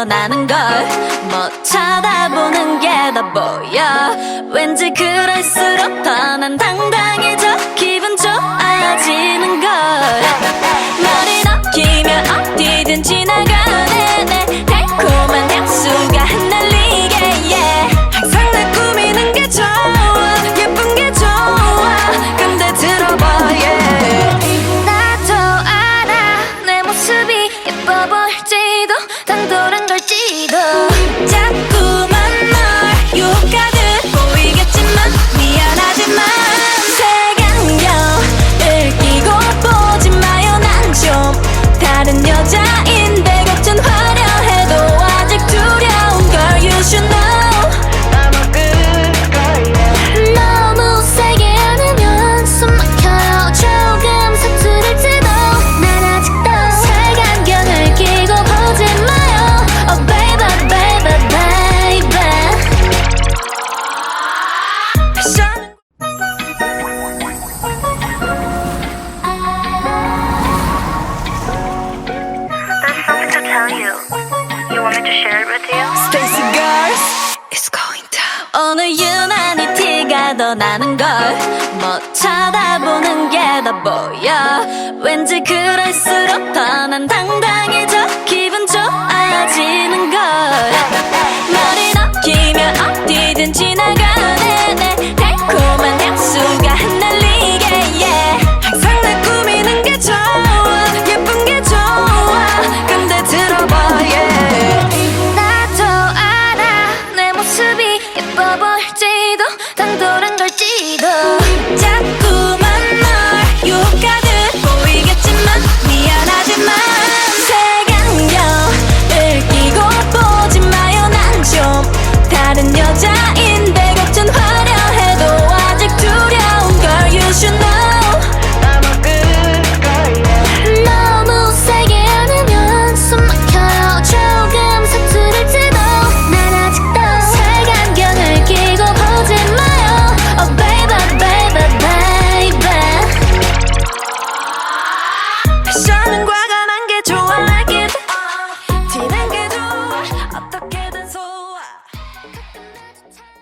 더 나는 걸뭐 쳐다보는 게 더 보여. 왠지 그럴수록 더 난 당당해져. 기분 좋아지는 To share with you? Stacy Girls. It's going down. 오늘 유난히 티가 더 나는 걸뭐 쳐다보는 게 더 보여? 왠지 그럴수록 더 난 당당해져 기분 좋아지는 걸. 머리 넘기면 어디든 지나가